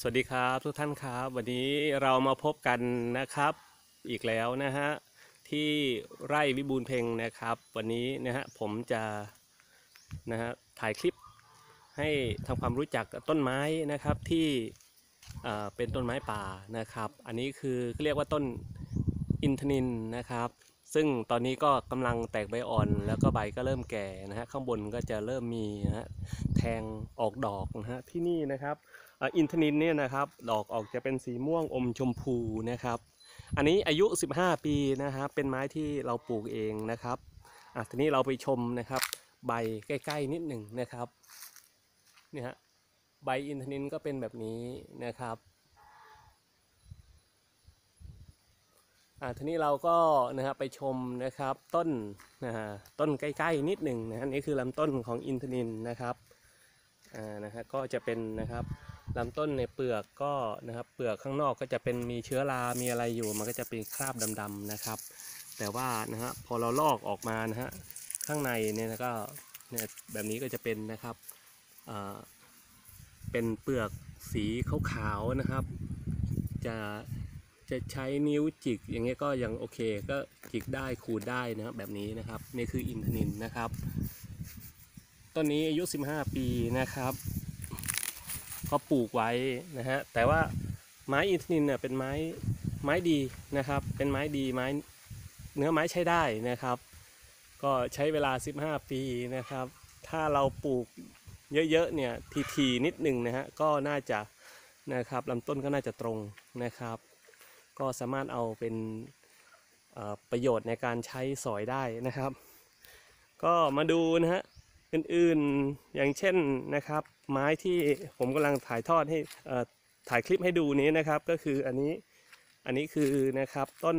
สวัสดีครับทุกท่านครับ วันนี้เรามาพบกันนะครับ อีกแล้วนะฮะที่ไร่วิบูลเพ็งนะครับ วันนี้นะฮะผมจะนะฮะถ่ายคลิปให้ทำความรู้จักต้นไม้นะครับที่อ่าเป็นต้นไม้ป่านะครับ อันนี้คือเรียกว่าต้นอินทนินนะครับ ซึ่งตอนนี้ก็กำลังแตกใบอ่อน แล้วก็ใบก็เริ่มแก่นะฮะข้างบนก็จะเริ่มมีนะฮะแทงออกดอกนะฮะที่นี่นะครับ อินทนินเนี่ยนะครับ ดอกออกจะเป็นสีม่วงอมชมพูนะครับ อันนี้อายุ 15 ปีนะครับเป็นไม้ที่เราปลูกเองนะครับอะทีนี้เราไปชมนะครับ ใบใกล้ๆนิดหนึ่งนะครับเนี่ยฮะใบอินทนินก็เป็นแบบนี้นะครับอะทีนี้เราก็นะครับไปชมนะครับต้นนะฮะต้นใกล้ๆนิดหนึ่งนะฮะนี่คือลำต้นของอินทนินนะครับอ่านะฮะก็จะเป็นนะครับ ลำต้นในเปลือกก็นะครับเปลือกข้างนอกก็จะเป็นมีเชื้อรา มีอะไรอยู่มันก็จะเป็นคราบดำๆนะครับ แต่ว่านะฮะพอเราลอกออกมานะฮะข้างในเนี่ยนะก็เนี่ยแบบนี้ก็จะเป็นนะครับอ่าเป็นเปลือกสีขาวๆนะครับ จะจะใช้นิ้วจิกอย่างเงี้ยก็ยังโอเคก็จิกได้ขูดได้นะครับแบบนี้นะครับนี่คืออินทนินนะครับ ต้นนี้อายุ 15 ปีนะครับ ก็ปลูกไว้นะฮะแต่ว่าไม้อินทนินเนี่ยเป็นไม้ไม้ดีนะครับ เป็นไม้ดีไม้เนื้อไม้ใช้ได้นะครับ ก็ใช้เวลา 15 ปีนะครับ ถ้าเราปลูกเยอะๆเนี่ยทีๆนิดหนึ่งนะฮะก็น่าจะนะครับลำต้นก็น่าจะตรงนะครับ ก็สามารถเอาเป็นประโยชน์ในการใช้สอยได้นะครับ ก็มาดูนะฮะ อื่นๆ อย่างเช่นนะครับ ไม้ที่ผมกำลังถ่ายทอดให้ถ่ายคลิปให้ดูนี้นะครับก็คืออันนี้อันนี้คือนะครับต้น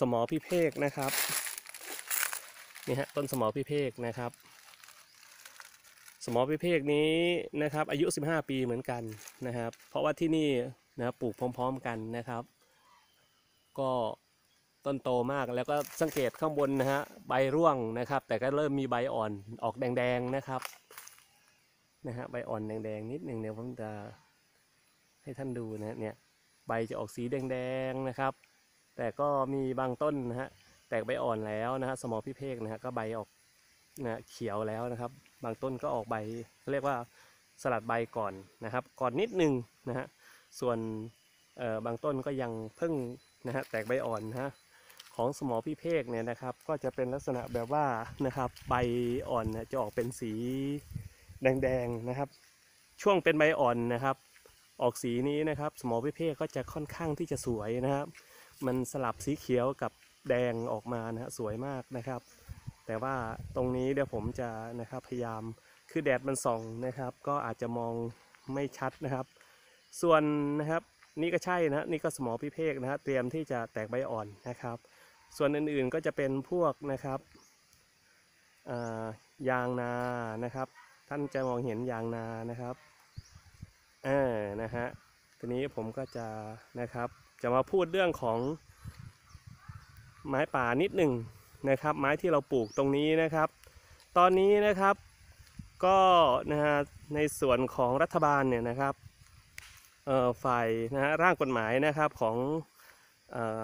สมอพิเภกนะครับนี่ฮะต้นสมอพิเภกนะครับ สมอพิเภกนี้นะครับ อายุ 15 ปีเหมือนกันนะครับ เพราะว่าที่นี่นะครับปลูกพร้อม ๆ กันนะครับ ก็ ต้นโตมากแล้วก็สังเกตข้างบนนะฮะใบร่วงนะครับ แต่ก็เริ่มมีใบอ่อนออกแดงๆนะครับนะฮะใบอ่อนแดงๆนิดหนึ่งเดี๋ยวผมจะให้ท่านดูนะเนี่ยใบจะออกสีแดงๆนะครับ แต่ก็มีบางต้นนะฮะแตกใบอ่อนแล้วนะฮะสมอพิเภกนะฮะก็ใบออกนะเขียวแล้วนะครับ บางต้นก็ออกใบเรียกว่าสลัดใบก่อนนะครับ ก่อนนิดนึงนะฮะส่วนเอ่อบางต้นก็ยังเพิ่งนะฮะแตกใบอ่อนนะฮะ ของสมอพิเภกเนี่ยนะครับ ก็จะเป็นลักษณะแบบว่านะครับใบอ่อนจะออกเป็นสีแดงๆนะครับ ช่วงเป็นใบอ่อนนะครับ ออกสีนี้นะครับ สมอพิเภกก็จะค่อนข้างที่จะสวยนะครับ มันสลับสีเขียวกับแดงออกมานะฮะสวยมากนะครับ แต่ว่าตรงนี้เดี๋ยวผมจะนะครับพยายามคือแดดมันส่องนะครับ ก็อาจจะมองไม่ชัดนะครับ ส่วนนะครับนี่ก็ใช่นะนี่ก็สมอพิเภกนะฮะเตรียมที่จะแตกใบอ่อนนะครับ ส่วนอื่นๆก็จะเป็นพวกนะครับยางนานะครับ ท่านจะมองเห็นยางนานะครับเออนะฮะทีนี้ผมก็จะนะครับจะมาพูดเรื่องของไม้ป่านิดหนึ่งนะครับ ไม้ที่เราปลูกตรงนี้นะครับ ตอนนี้นะครับก็นะฮะในส่วนของรัฐบาลเนี่ยนะครับเออฝ่ายนะฮะร่างกฎหมายนะครับของอ่อ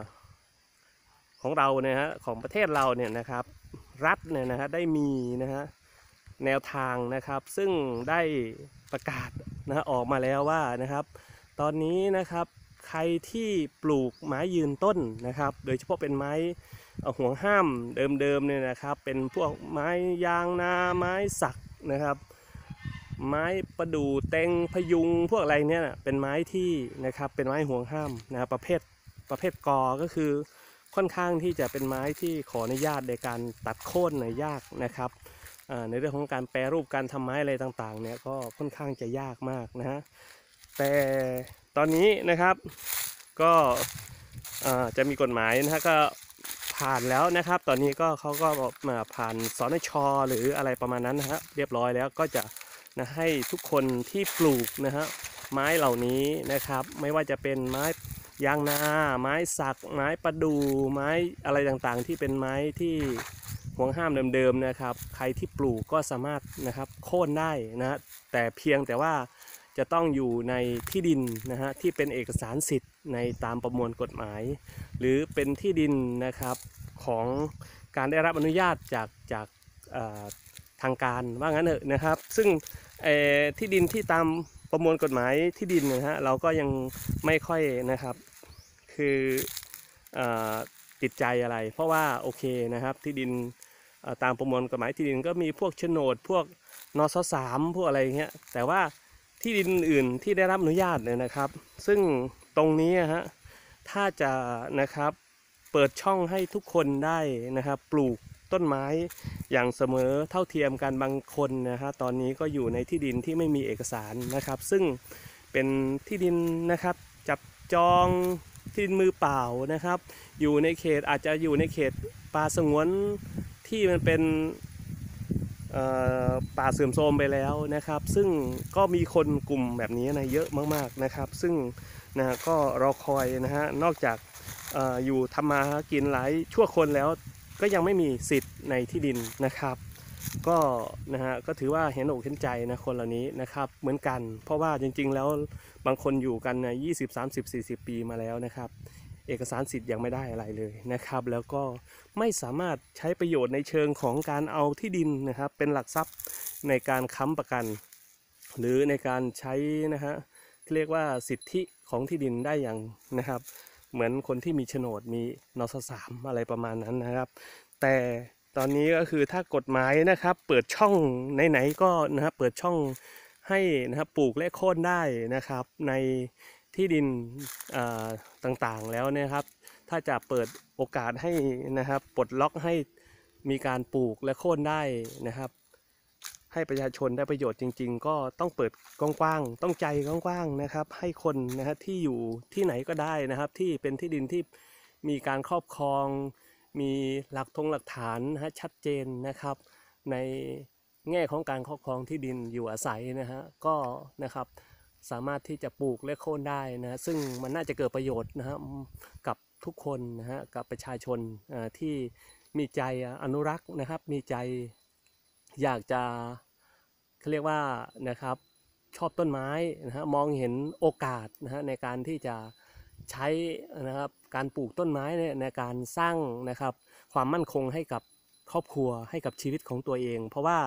ของเราเนี่ยฮะของประเทศเราเนี่ยนะครับรัฐเนี่ยนะฮะได้มีนะฮะแนวทางนะครับ ซึ่งได้ประกาศนะฮะออกมาแล้วว่านะครับ ตอนนี้นะครับใครที่ปลูกไม้ยืนต้นนะครับ โดยเฉพาะเป็นไม้ห่วงห้ามเดิมๆเนี่ยนะครับ เป็นพวกไม้ยางนาไม้สักนะครับ ไม้ประดู่เต็งพยุงพวกอะไรเนี่ยนะเป็นไม้ที่นะครับเป็นไม้ห่วงห้ามนะครับประเภทประเภทกอก็คือ ค่อนข้างที่จะเป็นไม้ที่ขออนุญาตในการตัดโค่นในยยากนะครับในเรื่องของการแปรรูปการทำไม้อะไรต่างๆเนี่ยก็ค่อนข้างจะยากมากนะฮะแต่ตอนนี้นะครับก็จะมีกฎหมายนะฮะก็ผ่านแล้วนะครับ ตอนนี้ก็เขาก็มาผ่านสนชหรืออะไรประมาณนั้นนะฮะเรียบร้อยแล้วก็จะนะให้ทุกคนที่ปลูกนะฮะไม้เหล่านี้นะครับ ไม่ว่าจะเป็นไม้ ยางนา ไม้สัก ไม้ประดู่ไม้อะไรต่างๆ ที่เป็นไม้ที่ห่วงห้ามเดิมๆนะครับ ใครที่ปลูกก็สามารถนะครับโค่นได้นะฮะแต่เพียงแต่ว่าจะต้องอยู่ในที่ดินนะฮะที่เป็นเอกสารสิทธิ์ในตามประมวลกฎหมาย หรือเป็นที่ดินนะครับของการได้รับอนุญาตจากจากทางการว่างั้นเถอะนะครับ ซึ่งที่ดินที่ตามประมวลกฎหมายที่ดินนะฮะเราก็ยังไม่ค่อยนะครับ คืออติดใจอะไร เพราะว่าโอเคนะครับที่ดินตามประมวลกฎหมายที่ดินก็มีพวกโฉนด พวกนสสามพวกอะไรเงี้ยแต่ว่าที่ดินอื่นที่ได้รับอนุญาตเนี่ยนะครับ ซึ่งตรงนี้ฮะถ้าจะนะครับเปิดช่องให้ทุกคนได้นะครับ ปลูกต้นไม้อย่างเสมอเท่าเทียมกันบางคนนะฮะตอนนี้ก็อยู่ในที่ดินที่ไม่มีเอกสารนะครับ ซึ่งเป็นที่ดินนะครับจับจอง ดินมือเปล่านะครับ อยู่ในเขตอาจจะอยู่ในเขตป่าสงวนที่มันเป็นป่าเสื่อมโทรมไปแล้วนะครับ ซึ่งก็มีคนกลุ่มแบบนี้นะเยอะมากๆนะครับ ซึ่งนะก็รอคอยนะฮะนอกจากอออยู่ทำมาหากินหลายชั่วคนแล้วก็ยังไม่มีสิทธิ์ในที่ดินนะครับ ก็นะฮะก็ถือว่าเห็นอกเห็นใจนะคนเหล่านี้นะครับเหมือนกัน เพราะว่าจริงๆแล้ว บางคนอยู่กันนะยี่สิบสามสิบสี่สิบปีมาแล้วนะครับ เอกสารสิทธิ์ยังไม่ได้อะไรเลยนะครับ แล้วก็ไม่สามารถใช้ประโยชน์ในเชิงของการเอาที่ดินนะครับ เป็นหลักทรัพย์ในการค้ำประกัน หรือในการใช้นะฮะเรียกว่าสิทธิของที่ดินได้อย่างนะครับ เหมือนคนที่มีโฉนดมีนสสามอะไรประมาณนั้นนะครับ แต่ตอนนี้ก็คือถ้ากฎหมายนะครับ เปิดช่องไหนๆก็นะครับเปิดช่อง ให้นะครับปลูกและโค่นได้นะครับในที่ดินต่างๆแล้วนะครับ ถ้าจะเปิดโอกาสให้นะครับปลดล็อกให้มีการปลูกและโค่นได้นะครับ ให้ประชาชนได้ประโยชน์จริง ๆ ก็ต้องเปิดกว้างๆต้องใจกว้างๆนะครับ ให้คนนะฮะที่อยู่ที่ไหนก็ได้นะครับ ที่เป็นที่ดินที่มีการครอบครอง มีหลักธงหลักฐานนะฮะชัดเจนนะครับใน แง่ของการครอบครองที่ดินอยู่อาศัยนะฮะก็นะครับสามารถที่จะปลูกและโค่นได้นะฮะซึ่งมันน่าจะเกิดประโยชน์นะฮะกับทุกคนนะฮะกับประชาชนอ่าที่มีใจอนุรักษ์นะครับ มีใจอยากจะเขาเรียกว่านะครับชอบต้นไม้นะฮะมองเห็นโอกาสนะฮะในการที่จะใช้นะครับการปลูกต้นไม้เนี่ยในการสร้างนะครับความมั่นคงให้กับ ครอบครัวให้กับชีวิตของตัวเอง เพราะว่า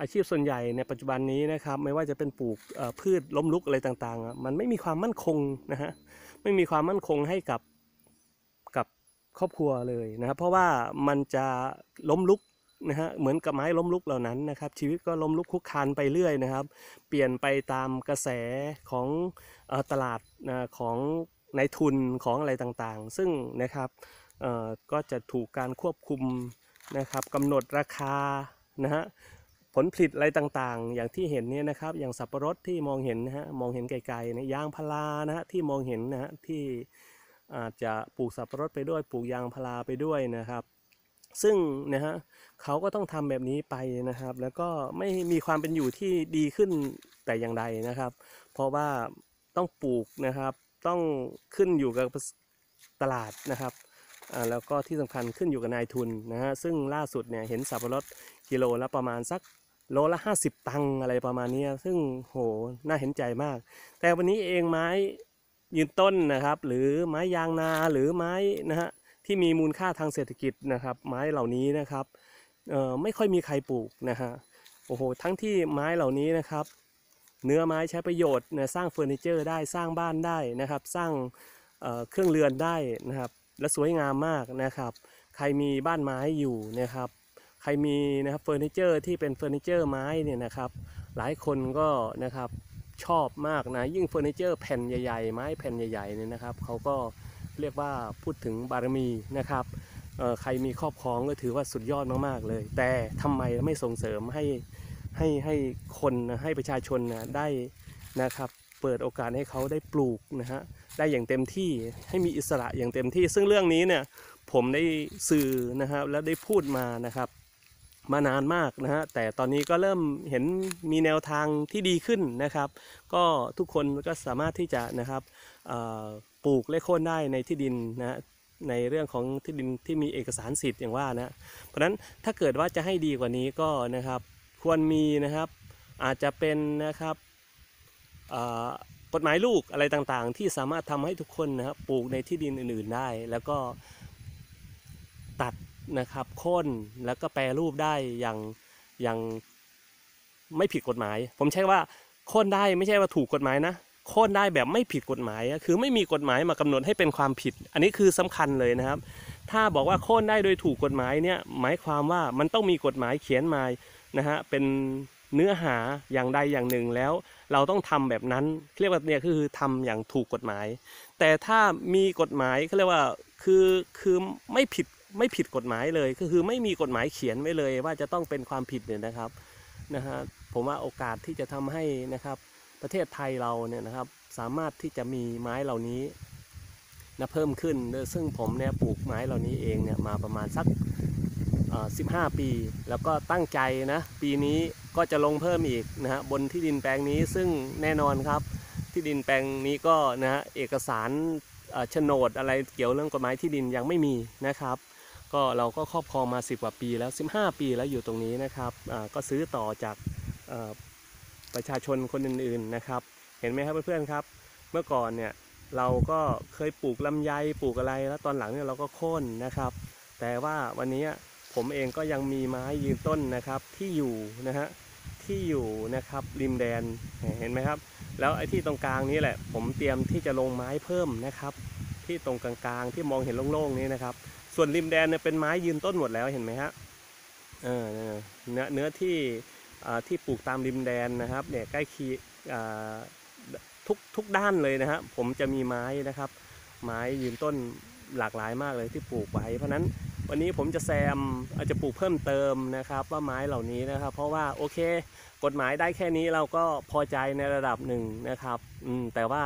อาชีพส่วนใหญ่ในปัจจุบันนี้นะครับไม่ว่าจะเป็นปลูกพืชล้มลุกอะไรต่างๆ มันไม่มีความมั่นคงนะฮะไม่มีความมั่นคงให้กับกับครอบครัวเลยนะครับเพราะว่ามันจะล้มลุกนะฮะเหมือนกับไม้ล้มลุกเหล่านั้นนะครับ ชีวิตก็ล้มลุกคุกคานไปเรื่อยนะครับ เปลี่ยนไปตามกระแสของตลาดของในทุนของอะไรต่างๆ ซึ่งนะครับก็จะถูกการควบคุม นะครับกำหนดราคานะฮะผลผลิตอะไรต่างๆ อย่างที่เห็นเนี่ยนะครับอย่างสับปะรดที่มองเห็นนะฮะมองเห็นไกลๆนะยางพารานะฮะที่มองเห็นนะฮะที่อาจจะปลูกสับปะรดไปด้วยปลูกยางพาราไปด้วยนะครับ ซึ่งนะฮะเขาก็ต้องทำแบบนี้ไปนะครับ แล้วก็ไม่มีความเป็นอยู่ที่ดีขึ้นแต่อย่างใดนะครับ เพราะว่าต้องปลูกนะครับต้องขึ้นอยู่กับตลาดนะครับ แล้วก็ที่สำคัญขึ้นอยู่กับนายทุนนะฮะซึ่งล่าสุดเนี่ยเห็นสับปะรดกิโลละประมาณสักโลละ 50 ตังค์อะไรประมาณนี้ซึ่งโหน่าเห็นใจมาก แต่วันนี้เองไม้ยืนต้นนะครับ หรือไม้ยางนาหรือไม้นะฮะที่มีมูลค่าทางเศรษฐกิจนะครับ ไม้เหล่านี้นะครับไม่ค่อยมีใครปลูกนะฮะโอ้โหทั้งที่ไม้เหล่านี้นะครับ เนื้อไม้ใช้ประโยชน์นะสร้างเฟอร์นิเจอร์ได้สร้างบ้านได้นะครับ สร้างเเครื่องเรือนได้นะครับ และสวยงามมากนะครับ ใครมีบ้านไม้อยู่นะครับ ใครมีนะครับเฟอร์นิเจอร์ที่เป็นเฟอร์นิเจอร์ไม้เนี่ยนะครับ หลายคนก็นะครับชอบมากนะยิ่งเฟอร์นิเจอร์แผ่นใหญ่ๆ ไม้แผ่นใหญ่ๆเนี่ยนะครับเขาก็เรียกว่าพูดถึงบารมีนะครับเอ่อใครมีครอบครองก็ถือว่าสุดยอดมากๆเลย แต่ทำไมไม่ส่งเสริมให้ให้ให้คนนะให้ประชาชนนะได้นะครับ เปิดโอกาสให้เขาได้ปลูกนะฮะ ได้อย่างเต็มที่ให้มีอิสระอย่างเต็มที่ ซึ่งเรื่องนี้เนี่ยผมได้สื่อนะครับแล้วได้พูดมานะครับ มานานมากนะฮะแต่ตอนนี้ก็เริ่มเห็นมีแนวทางที่ดีขึ้นนะครับ ก็ทุกคนก็สามารถที่จะนะครับปลูกและโค่นได้ในที่ดินนะในเรื่องของที่ดินที่มีเอกสารสิทธิ์อย่างว่านะเพราะฉะนั้นถ้าเกิดว่าจะให้ดีกว่านี้ก็นะครับ ควรมีนะครับอาจจะเป็นนะครับ กฎหมายลูกอะไรต่างๆ ที่สามารถทำให้ทุกคนนะครับปลูกในที่ดินอื่นๆได้ แล้วก็ตัดนะครับค่นแล้วก็แปรรูปได้อย่างอย่างไม่ผิดกฎหมาย ผมใช้ว่าค่นได้ไม่ใช่ว่าถูกกฎหมายนะค่นได้แบบไม่ผิดกฎหมายคือไม่มีกฎหมายมากำหนดให้เป็นความผิด อันนี้คือสำคัญเลยนะครับ ถ้าบอกว่าค่นได้โดยถูกกฎหมายเนี่ยหมายความว่ามันต้องมีกฎหมายเขียนมานะฮะเป็น เนื้อหาอย่างใดอย่างหนึ่งแล้ว เราต้องทำแบบนั้นเรียกว่าเนี่ยคือทำอย่างถูกกฎหมาย แต่ถ้ามีกฎหมายเขาเรียกว่าคือคือไม่ผิดไม่ผิดกฎหมายเลยก็คือไม่มีกฎหมายเขียนไว้เลย ว่าจะต้องเป็นความผิดเนี่ยนะครับนะฮะผมว่าโอกาสที่จะทำให้นะครับประเทศไทยเราเนี่ยนะครับสามารถที่จะมีไม้เหล่านี้นะเพิ่มขึ้น ซึ่งผมเนี่ยปลูกไม้เหล่านี้เองเนี่ยมาประมาณสัก 15 ปี แล้วก็ตั้งใจนะ ปีนี้ก็จะลงเพิ่มอีกนะฮะบนที่ดินแปลงนี้ซึ่งแน่นอนครับ ที่ดินแปลงนี้ก็นะฮะเอกสารอ่อโฉนดอะไรเกี่ยวเรื่องกฎหมายที่ดินยังไม่มีนะครับ ก็เราก็ครอบครองมา 10 กว่าปีแล้ว 15 ปีแล้วอยู่ตรงนี้นะครับอ่าก็ซื้อต่อจากประชาชนคนอื่นๆนะครับ เห็นไหมครับเพื่อนๆครับ เมื่อก่อนเนี่ยเราก็เคยปลูกลำไยปลูกอะไรแล้วตอนหลังเนี่ยเราก็โค่นนะครับ แต่ว่าวันนี้ ผมเองก็ยังมีไม้ยืนต้นนะครับที่อยู่นะฮะที่อยู่นะครับริมแดนเห็นไหมครับ แล้วไอ้ที่ตรงกลางนี้แหละ ผมเตรียมที่จะลงไม้เพิ่มนะครับ ที่ตรงกลางๆที่มองเห็นโล่งๆนี้นะครับ ส่วนริมแดนเนี่ยเป็นไม้ยืนต้นหมดแล้วเห็นไหมฮะเออเนื้อเนื้อที่ที่ปลูกตามริมแดนนะครับเนี่ยใกล้เคียงทุกทุกด้านเลยนะฮะผมจะมีไม้นะครับ ไม้ยืนต้นหลากหลายมากเลยที่ปลูกไว้ เพราะนั้น วันนี้ผมจะแซมอาจจะปลูกเพิ่มเติมนะครับว่าไม้เหล่านี้นะครับ เพราะว่าโอเค กฎหมายได้แค่นี้เราก็พอใจในระดับหนึ่งนะครับอืมแต่ว่า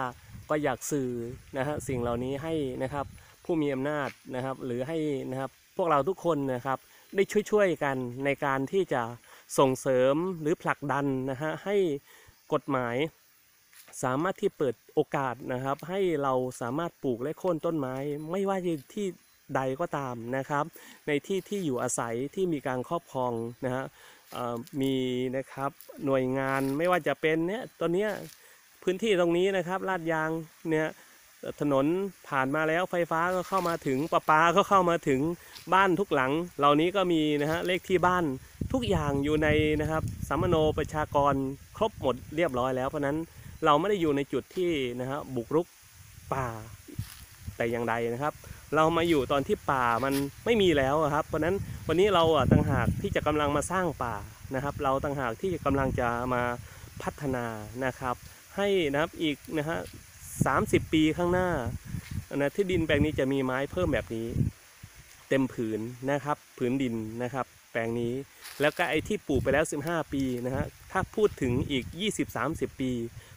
ก็อยากสื่อนะฮะสิ่งเหล่านี้ให้นะครับผู้มีอำนาจนะครับ หรือให้นะครับพวกเราทุกคนนะครับได้ช่วยๆกันในการที่จะส่งเสริมหรือผลักดันนะฮะให้กฎหมายสามารถที่เปิดโอกาสนะครับ ให้เราสามารถปลูกและโค่นต้นไม้ ไม่ว่าจะที่ ใดก็ตามนะครับ ในที่ที่อยู่อาศัยที่มีการครอบครองนะฮะมีนะครับหน่วยงานไม่ว่าจะเป็นเนี่ยตอนนี้พื้นที่ตรงนี้นะครับลาดยางเนี่ยถนนผ่านมาแล้วไฟฟ้าก็เข้ามาถึงประปาก็เข้ามาถึงบ้านทุกหลัง เหล่านี้ก็มีนะฮะเลขที่บ้านทุกอย่างอยู่ในนะครับสัมมโนประชากรครบหมดเรียบร้อยแล้วเพราะนั้นเราไม่ได้อยู่ในจุดที่นะฮะบุกรุกป่าแต่อย่างใดนะครับ เรามาอยู่ตอนที่ป่ามันไม่มีแล้วครับ เพราะนั้นวันนี้เราต่างหากที่จะกำลังมาสร้างป่านะครับ เราต่างหากที่กำลังจะมาพัฒนานะครับ ให้นะครับอีกนะฮะสามสิบปีข้างหน้านะที่ดินแปลงนี้จะมีไม้เพิ่มแบบนี้ เต็มผืนนะครับผืนดินนะครับ แปลงนี้แล้วก็ไอ้ที่ปลูกไปแล้ว 15 ปีนะฮะถ้าพูดถึงอีก 20-30 ปี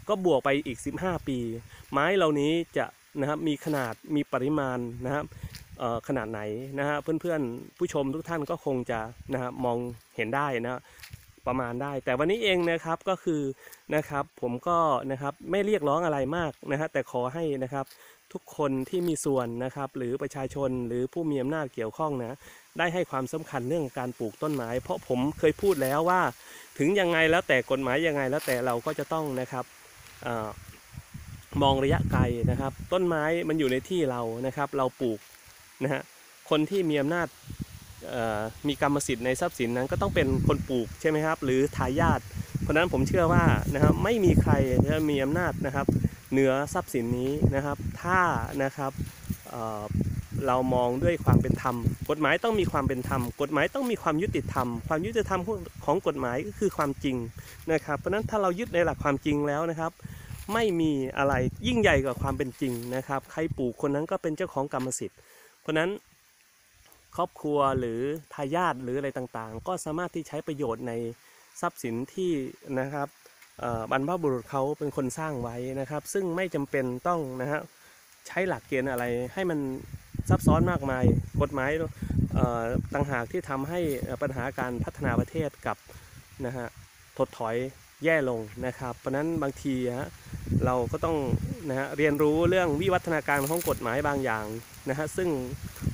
ก็บวกไปอีก 15 ปี ไม้เหล่านี้จะ นะครับมีขนาดมีปริมาณนะครับขนาดไหนนะฮะเพื่อนๆผู้ชมทุกท่านก็คงจะนะครับมองเห็นได้นะประมาณได้ แต่วันนี้เองนะครับก็คือนะครับผมก็นะครับไม่เรียกร้องอะไรมากนะฮะแต่ขอให้นะครับทุกคนที่มีส่วนนะครับหรือประชาชนหรือผู้มีอำนาจเกี่ยวข้องนะได้ให้ความสำคัญเรื่องการปลูกต้นไม้ เพราะผมเคยพูดแล้วว่า ถึงยังไงแล้วแต่กฎหมายยังไงแล้วแต่เราก็จะต้องนะครับ มองระยะไกลนะครับ ต้นไม้มันอยู่ในที่เรานะครับ เราปลูกนะฮะคนที่มีอำนาจมีกรรมสิทธิ์ในทรัพย์สินนั้นก็ต้องเป็นคนปลูกใช่ไหมครับ หรือทายาทเพราะนั้นผมเชื่อว่านะครับไม่มีใครจะมีอำนาจนะครับ เหนือทรัพย์สินนี้นะครับ ถ้านะครับเเรามองด้วยความเป็นธรรม กฎหมายต้องมีความเป็นธรรม กฎหมายต้องมีความยุติธรรม ความยุติธรรมของกฎหมายก็คือความจริงนะครับ เพราะนั้นถ้าเรายึดในหลักความจริงแล้วนะครับ ไม่มีอะไรยิ่งใหญ่กว่าความเป็นจริงนะครับ ใครปลูกคนนั้นก็เป็นเจ้าของกรรมสิทธิ์ เพราะนั้นครอบครัวหรือทายาทหรืออะไรต่างๆ ก็สามารถที่ใช้ประโยชน์ในทรัพย์สินที่นะครับบรรพบุรุษเขาเป็นคนสร้างไว้นะครับ ซึ่งไม่จำเป็นต้องนะฮะใช้หลักเกณฑ์อะไรให้มันซับซ้อนมากมายกฎหมายต่างหากที่ทำให้ปัญหาการพัฒนาประเทศกับนะฮะถดถอยแย่ลงนะครับ เพราะนั้นบางทีฮะ เราก็ต้องนะฮะเรียนรู้เรื่องวิวัฒนาการของกฎหมายบางอย่างนะฮะซึ่ง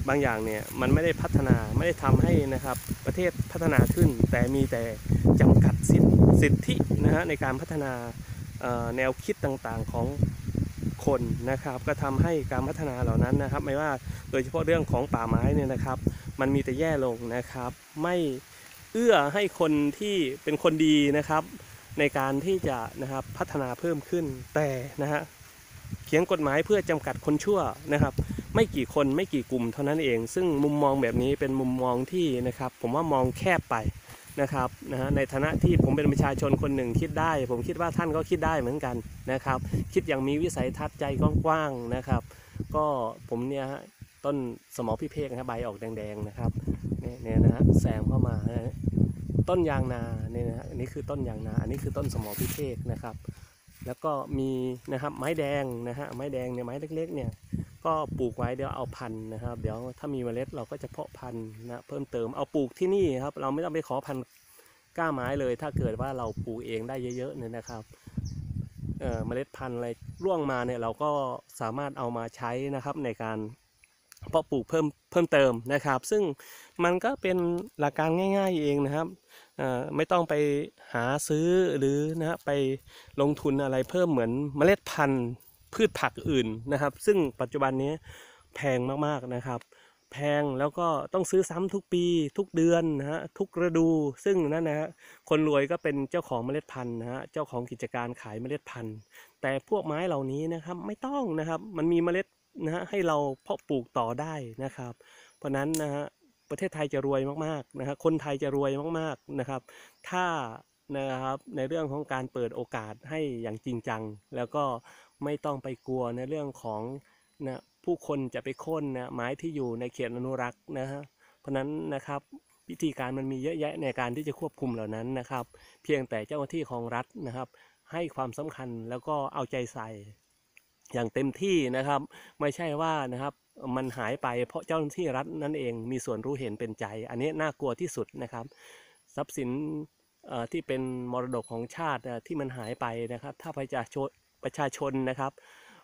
บางอย่างเนี่ยมันไม่ได้พัฒนาไม่ได้ทำให้นะครับประเทศพัฒนาขึ้น แต่มีแต่จำกัดสิทธิสิทธินะฮะในการพัฒนาแนวคิดต่างๆของคนนะครับก็ทำให้การพัฒนาเหล่านั้นนะครับ ไม่ว่าโดยเฉพาะเรื่องของป่าไม้เนี่ยนะครับ มันมีแต่แย่ลงนะครับ ไม่เอื้อให้คนที่เป็นคนดีนะครับ ในการที่จะนะครับพัฒนาเพิ่มขึ้นแต่นะฮะเขียนกฎหมายเพื่อจำกัดคนชั่วนะครับ ไม่กี่คนไม่กี่กลุ่มเท่านั้นเอง ซึ่งมุมมองแบบนี้เป็นมุมมองที่นะครับ ผมว่ามองแคบไปนะครับนะฮะในฐานะที่ผมเป็นประชาชนคนหนึ่งคิดได้ ผมคิดว่าท่านก็คิดได้เหมือนกันนะครับ คิดอย่างมีวิสัยทัศน์ใจกว้างๆนะครับ ก็ผมเนี่ยต้นสมอพิเภกนะครับใบออกแดงๆนะครับเนี่ยนะฮะแซมเข้ามานะ ต้นยางนาเนี่ยนะฮะอันนี้คือต้นยางนา อันนี้คือต้นสมอพิเภกนะครับ แล้วก็มีนะครับไม้แดงนะฮะไม้แดงเนี่ยไม้เล็กๆเนี่ยก็ปลูกไว้เดี๋ยวเอาพันธุ์นะครับ เดี๋ยวถ้ามีเมล็ดเราก็จะเพาะพันธุ์นะเพิ่มเติมเอาปลูกที่นี่ครับ เราไม่ต้องไปขอพันธุ์ก้าไม้เลย ถ้าเกิดว่าเราปลูกเองได้เยอะๆเนี่ยนะครับเอ่อเมล็ดพันธุ์อะไรร่วงมาเนี่ยเราก็สามารถเอามาใช้นะครับในการ เพาะปลูกเพิ่มเพิ่มเติมนะครับ ซึ่งมันก็เป็นหลักการง่าย ๆเองนะครับไม่ต้องไปหาซื้อหรือนะฮะไปลงทุนอะไรเพิ่มเหมือนเมล็ดพันธุ์พืชผักอื่นนะครับ ซึ่งปัจจุบันนี้แพงมากๆนะครับ แพงแล้วก็ต้องซื้อซ้ำทุกปีทุกเดือนนะฮะทุกฤดู ซึ่งนั่นนะฮะคนรวยก็เป็นเจ้าของเมล็ดพันธุ์นะฮะเจ้าของกิจการขายเมล็ดพันธุ์ แต่พวกไม้เหล่านี้นะครับไม่ต้องนะครับมันมีเมล็ด นะฮะให้เราเพาะปลูกต่อได้นะครับ เพราะนั้นนะฮะประเทศไทยจะรวยมากๆนะฮะคนไทยจะรวยมากๆนะครับ ถ้านะครับในเรื่องของการเปิดโอกาสให้อย่างจริงจัง แล้วก็ไม่ต้องไปกลัวในเรื่องของนะผู้คนจะไปค่นนะไม้ที่อยู่ในเขตอนุรักษ์นะฮะเพราะฉะนั้นนะครับวิธีการมันมีเยอะแยะในการที่จะควบคุมเหล่านั้นนะครับ เพียงแต่เจ้าหน้าที่ของรัฐนะครับ ให้ความสำคัญแล้วก็เอาใจใส่ อย่างเต็มที่นะครับ ไม่ใช่ว่านะครับมันหายไปเพราะเจ้าหน้าที่รัฐนั่นเองมีส่วนรู้เห็นเป็นใจ อันนี้น่ากลัวที่สุดนะครับ ทรัพย์สินที่เป็นมรดกของชาติที่มันหายไปนะครับ ถ้าประชาชนประชาชนนะครับ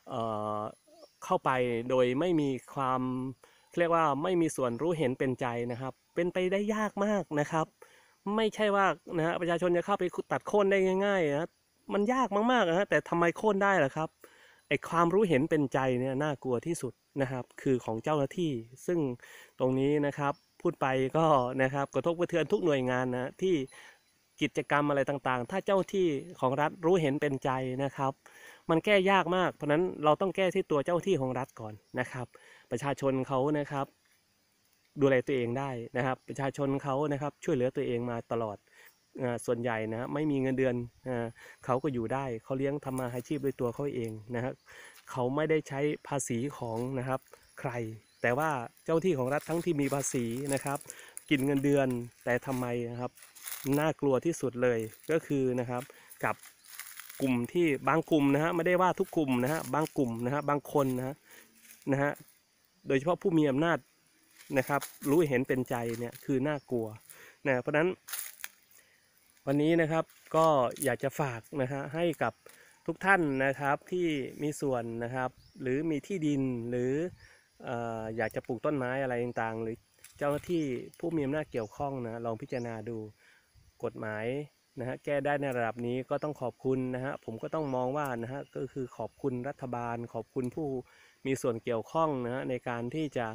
เเข้าไปโดยไม่มีความเรียกว่าไม่มีส่วนรู้เห็นเป็นใจนะครับ เป็นไปได้ยากมากนะครับ ไม่ใช่ว่านะฮะประชาชนจะเข้าไปตัดโค่นได้ง่ายๆนะมันยากมากๆนะฮะแต่ทำไมโค่นได้ล่ะครับ ไอความรู้เห็นเป็นใจเนี่ยน่ากลัวที่สุดนะครับ คือของเจ้าหน้าที่ ซึ่งตรงนี้นะครับพูดไปก็นะครับกระทบกระเทือนทุกหน่วยงานนะที่กิจกรรมอะไรต่างๆ ถ้าเจ้าที่ของรัฐรู้เห็นเป็นใจนะครับ มันแก้ยากมาก เพราะนั้นเราต้องแก้ที่ตัวเจ้าที่ของรัฐก่อนนะครับ ประชาชนเขานะครับ ดูแลตัวเองได้นะครับ ประชาชนเขานะครับช่วยเหลือตัวเองมาตลอด ส่วนใหญ่นะไม่มีเงินเดือนเขาก็อยู่ได้เขาเลี้ยงทำมาหาชีพด้วยตัวเขาเองนะครับเขาไม่ได้ใช้ภาษีของนะครับใคร แต่ว่าเจ้าที่ของรัฐทั้งที่มีภาษีนะครับ กินเงินเดือนแต่ทำไมนะครับน่ากลัวที่สุดเลยก็คือนะครับกับกลุ่มที่บางกลุ่มนะฮะไม่ได้ว่าทุกกลุ่มนะฮะบางกลุ่มนะฮะบางคนนะฮะนะฮะโดยเฉพาะผู้มีอำนาจนะครับ รู้เห็นเป็นใจเนี่ยคือน่ากลัวนะเพราะฉะนั้น วันนี้นะครับก็อยากจะฝากนะฮะให้กับทุกท่านนะครับที่มีส่วนนะครับ หรือมีที่ดินหรืออยากจะปลูกต้นไม้อะไรต่างๆ หรือเจ้าหน้าที่ผู้มีอำนาจเกี่ยวข้องนะลองพิจารณาดูกฎหมายนะฮะแก้ได้ในระดับนี้ก็ต้องขอบคุณนะฮะผมก็ต้องมองว่านะฮะก็คือขอบคุณรัฐบาล ขอบคุณผู้มีส่วนเกี่ยวข้องนะฮะในการที่จะ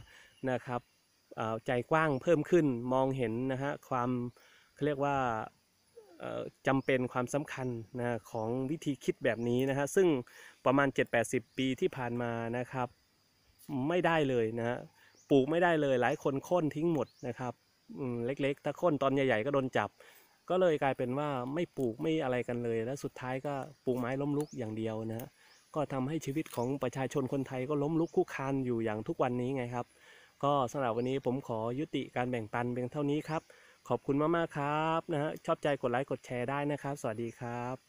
นะครับใจกว้างเพิ่มขึ้นมองเห็นนะฮะความเขาเรียกว่า จำเป็นความสำคัญนะของวิธีคิดแบบนี้นะฮะซึ่งประมาณ 7-80 ปีที่ผ่านมานะครับไม่ได้เลยนะฮะปลูกไม่ได้เลยหลายคนโค่นทิ้งหมดนะครับเล็กๆ ถ้าโค่นตอนใหญ่ๆก็โดนจับ ก็เลยกลายเป็นว่าไม่ปลูกไม่อะไรกันเลย แล้วสุดท้ายก็ปลูกไม้ล้มลุกอย่างเดียวนะฮะก็ทำให้ชีวิตของประชาชนคนไทยก็ล้มลุกคุกคานอยู่อย่างทุกวันนี้ไงครับ ก็สำหรับวันนี้ผมขอยุติการแบ่งปันเพียงเท่านี้ครับ ขอบคุณมากๆครับนะฮะชอบใจกดไลค์กดแชร์ได้นะครับ สวัสดีครับ